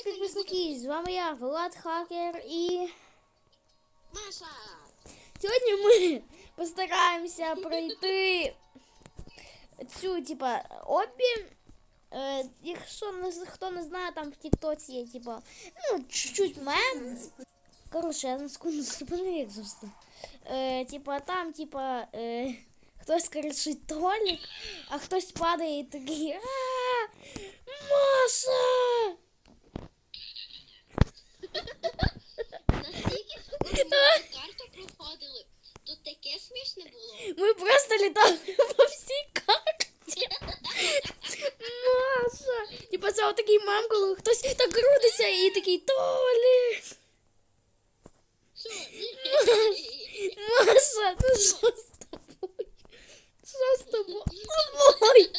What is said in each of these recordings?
підписники! З вами я, Влад Хакер, і Маша! сьогодні ми постараємося пройти цю, типа, обі. Е, якщо не, з- хто не знає, там в Тіктоці є, типа, ну, чуть-чуть мем. Коротше, я на секунду зупинив, як завжди. Е, типа, там, типа, е, хтось кричить тролік, а хтось падає і такий. А, Маша! і такий Толі. Що? Маша, ну що з тобою? Що з тобою? Ой!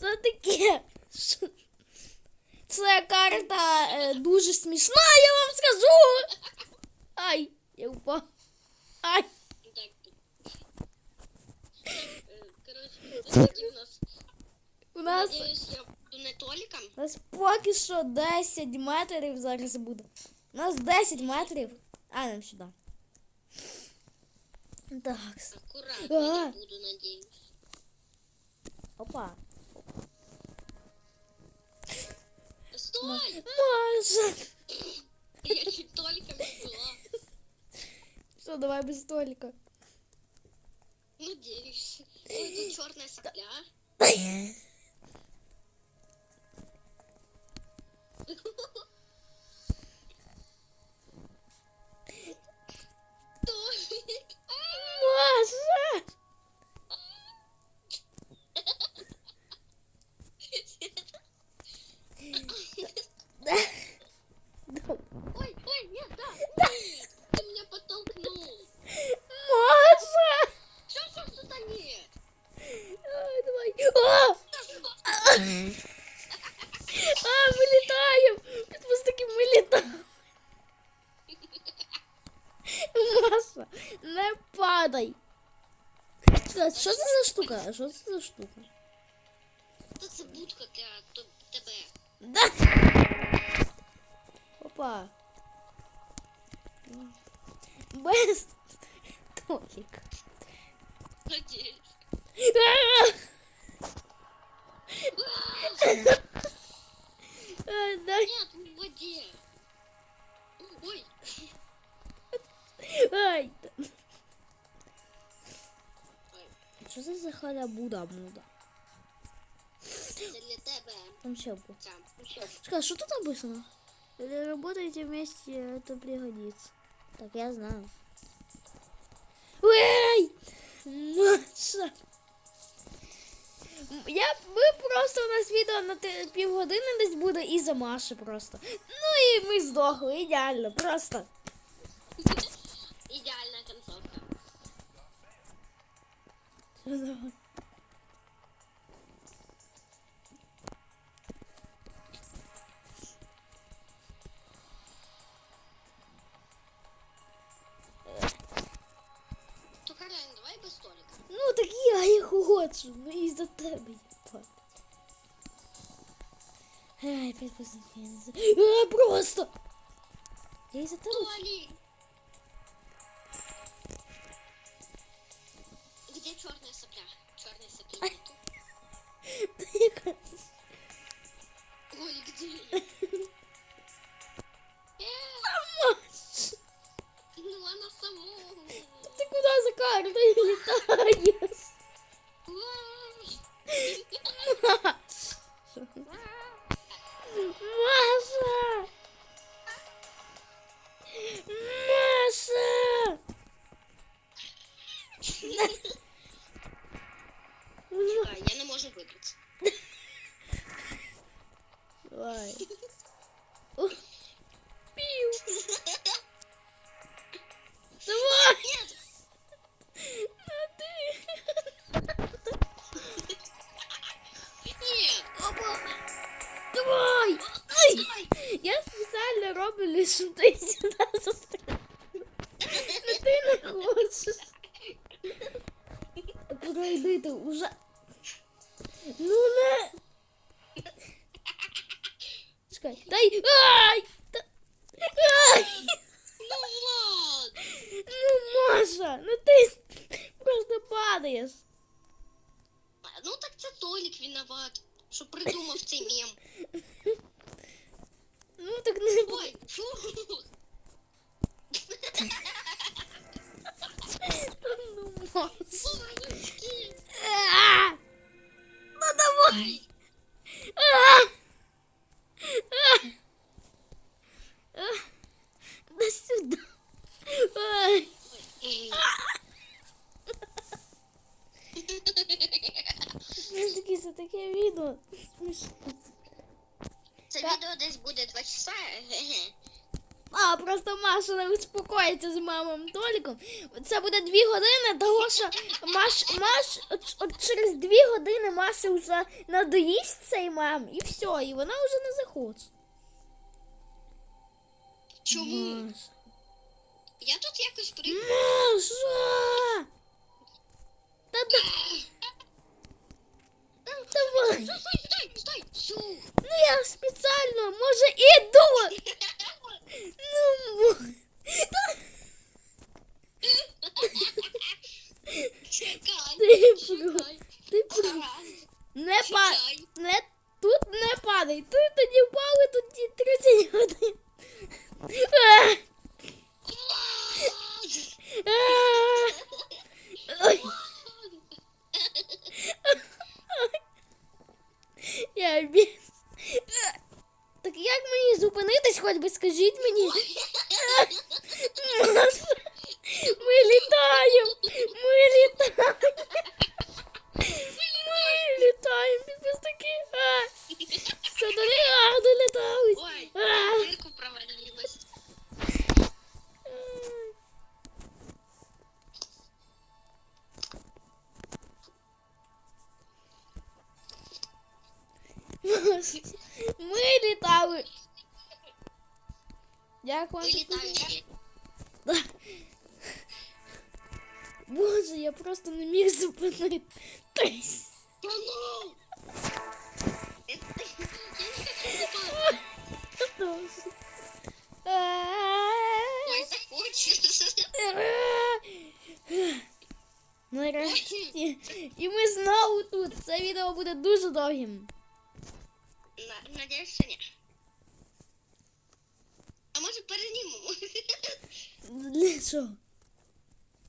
Це таке. Що? Це карта е, дуже смішна, я вам скажу. Ай, я упав. Ай. Так. Е, Коротше, ось такі у нас. У нас, Надіюсь, я буду не Толіком. у нас поки що 10 метрів зараз буде. У нас 10 метрів. А, нам сюди. Так. Акуратно А. я буду, надіюсь. Опа. Стой! Маша. Я чуть Толіком не була. Все, давай без столика. Надіюсь. Ой, тут чорна сопля. Штука? Що це за штука? Что це будка для тебе? Да. Опа. Без Толік. Надеюсь. А! А. Нет, в воде. Ой, Ай. Що це за халябуда муда? це для тебе. Там ще ну? Чекай, що тут написано? Если работаете вместе, это пригодится. Так, я знаю. Ой! Маша! Я, ми просто у нас відео на півгодини десь буде і за Маші просто. Ну і ми здохли, ідеально, просто. То Карен, давай без столика. Ну так я їх хочу, ну і за тебе їбать. Ай, підписники, я не знаю. А, просто! Я і за тебе. Толик! Давай. Ай! Та- Ай! Ну, Влад! Ну, Маша, ну ти просто падаєш. Ну так це Толік виноват, що придумав цей мем. Ну так не Ой, фу. Ну, Маша. Сонечки. А! Ну давай. А, просто Маша не успокоїться з мамом Толіком. Це буде дві години, того що Маш, Маш, от, от через дві години Маша вже надоїсть цей мам, і все, і вона вже не захоче. Чому? Маша. Я тут якось при... Маша! Та да... Давай. Стой, стой, стой, стой. Ну я спеціально, може, іду. Ну, Чекай, Ти чекай. ти Ага, не падай. Не тут не падай. Тут тоді продержання. А може переніму? Не що?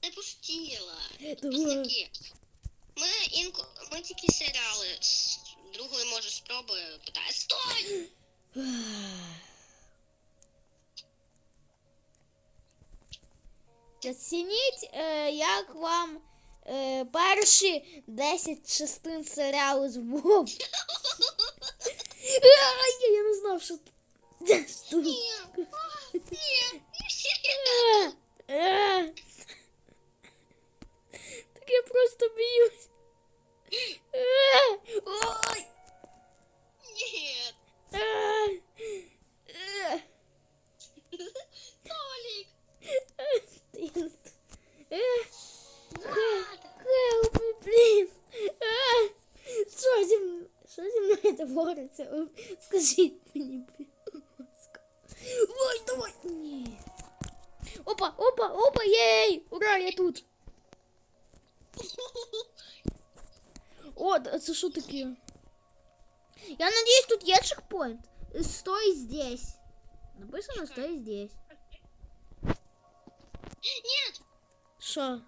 Не пустіла. Пусняки. Ми інко... Ми тільки серіали з другої може спробую питає. Стой! Оцініть, э, як вам перші 10 частин серіалу з Вов. Я не знав, що тут. Так я просто б'юсь. Е, Ой. мною твориться? Ви Скажіть мені, будь ласка. Ой, давай. Ні. Опа, опа, опа, єй! Ура, я тут. О, да, це що таке? Я надіюсь, тут є чекпоінт. Стой здесь. Написано стой здесь. Ні! Що?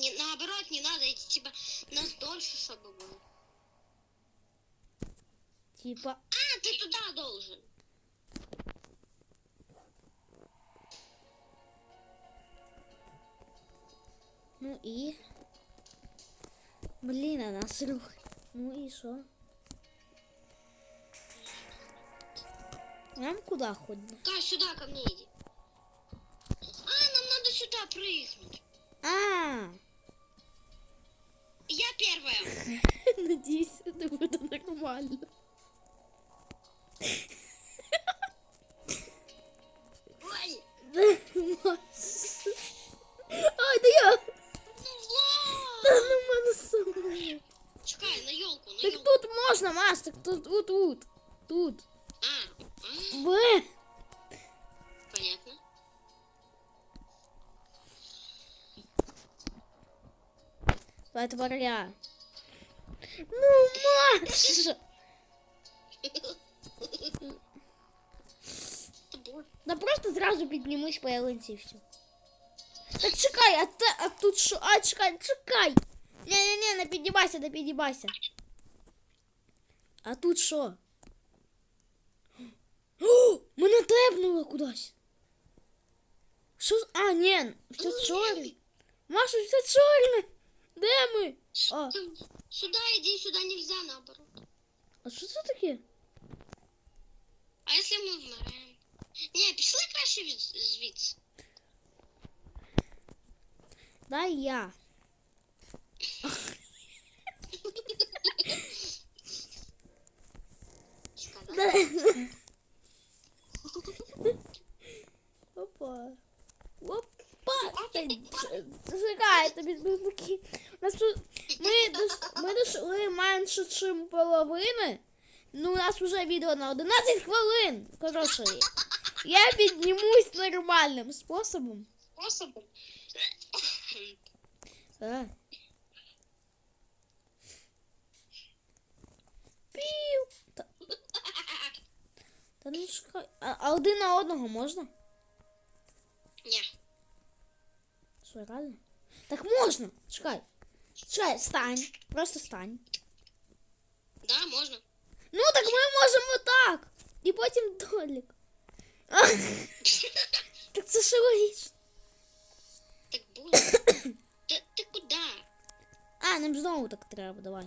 Не, нет, не, наоборот, не надо, эти типа нас дольше, чтобы было. Типа. А, ты туда должен. Ну і. Блін, а нас рух. Ну і що? Нам куди ходимо? Кай, сюда ко мне иди. А, нам надо сюда прыгнуть. А, Я Надійся, это будет нормально. Ой! Ай, да я! Да ну, на мене сумує. Чекай, на елку, на Так тут можно, Маш, так тут, тут, тут. А, а. Тут. Б. понятно. Давай тепер. Ну, Маша! Тобой. Да просто зразу піднімись по ялинці і все. Та чекай, а, те, а тут що? А, чекай, чекай! Не-не-не, не піднімайся, не піднімайся. А тут що? О, мене тепнуло кудись. Що? з- А, ні, все чорне. Маша, все чорне. Де ми? А, Сюда иди, сюда нельзя наоборот. а що це таке? А если мы вмираем? Не, пішли краще від, звідси. Дай я. Нас вже відео на 11 хвилин. Коротше, я піднімусь нормальним способом. способом. А. Пів. Та, та ну чекай. А, а один на одного можна? Не. Що, реально? Так можна. Чекай. Чекай, стань. Просто стань. Да, можно. Ну так ми можемо так. І потім долік. А, так це ж логічно. Так буде. Та ти куди? А, нам знову так треба, давай.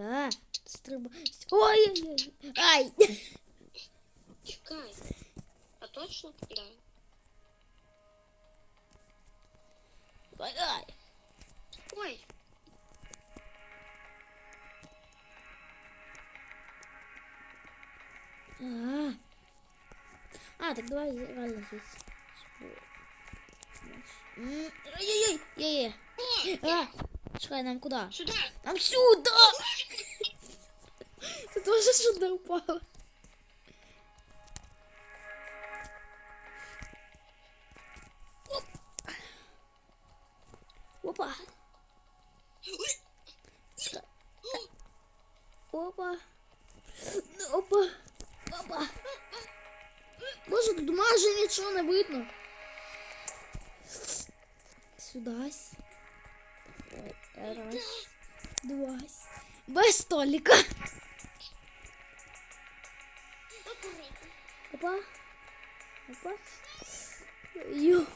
А, стриба. Ой-ой-ой. Ай. Чекай. А точно? Да. Ай, ай. Ой. А, а так давай реально здесь. Ай-яй-яй, А, чекай, нам куда? сюда. Нам сюда! Ты тоже сюда упала. Боже, тут майже нічого не видно. Сюда. Раз. Два. Без столика. Опа. Опа. Ю.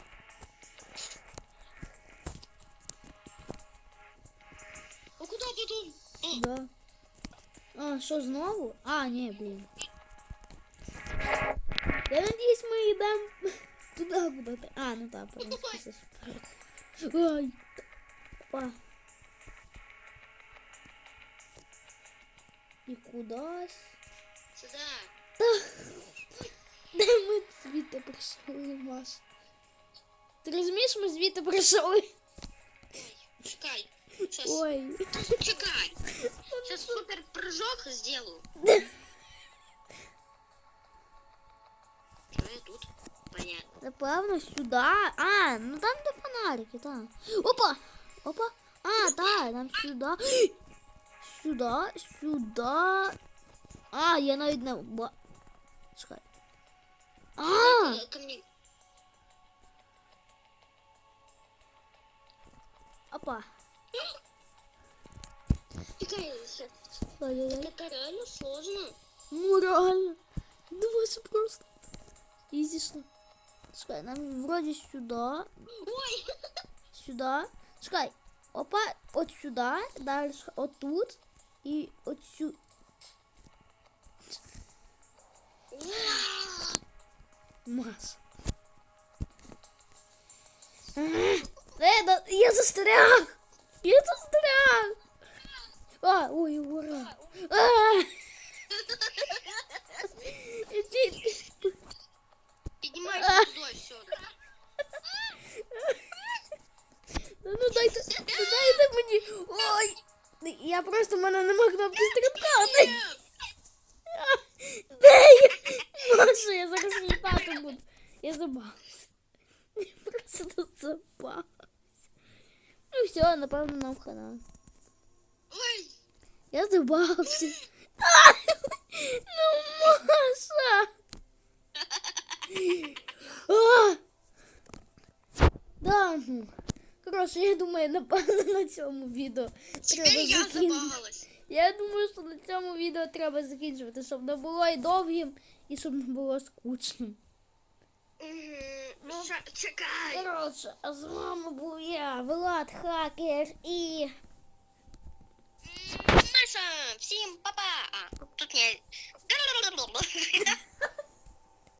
А куда потом? О, Да. А, що знову? А, ні, блін. Я надіюсь, ми йдемо туди, куди ти. А, ну так, принесли. Ай. Опа. І кудись. сюда. Де ми звідти прийшли, Маш? Ти розумієш, ми звідти прийшли? Чекай. Сейчас. Ой. Чекай. Сейчас супер прыжок сделаю. Напевно, сюди. А, ну там де фонарики, так. Опа! Опа! А, так, нам сюди. Сюди, сюди. А, я навіть не ба. Чекай. А! Э, Ко мне. Опа. Чекай. Ой-ой-ой. Это реально сложно. Ну реально. Давай це просто. Ізішно. Чекай, нам вроді сюди. Ой. Сюди. Чекай. Опа, от сюди, далі отут і от сю. Маш. Е, да- я застряг! Я застряг! А, ой, ура! А! Ну, ну дайте, ну дайте мені. Ой! Я просто в мене нема кнопки стрибка. Де я? Маша, я зараз літати буду. Я забавився. це тут запав. Ну все, напевно, нам хана. Ой, Я забався. А, ну, Маша! А! Да, ну. Коротше, я думаю, напевно, на цьому відео тепер треба я забагалась. Я думаю, що на цьому відео треба закінчувати, щоб не було і довгим, і щоб не було скучним. Ну, чекай. Коротше, а з вами був я, Влад Хакер і. Маша, всім па-па. Тут не...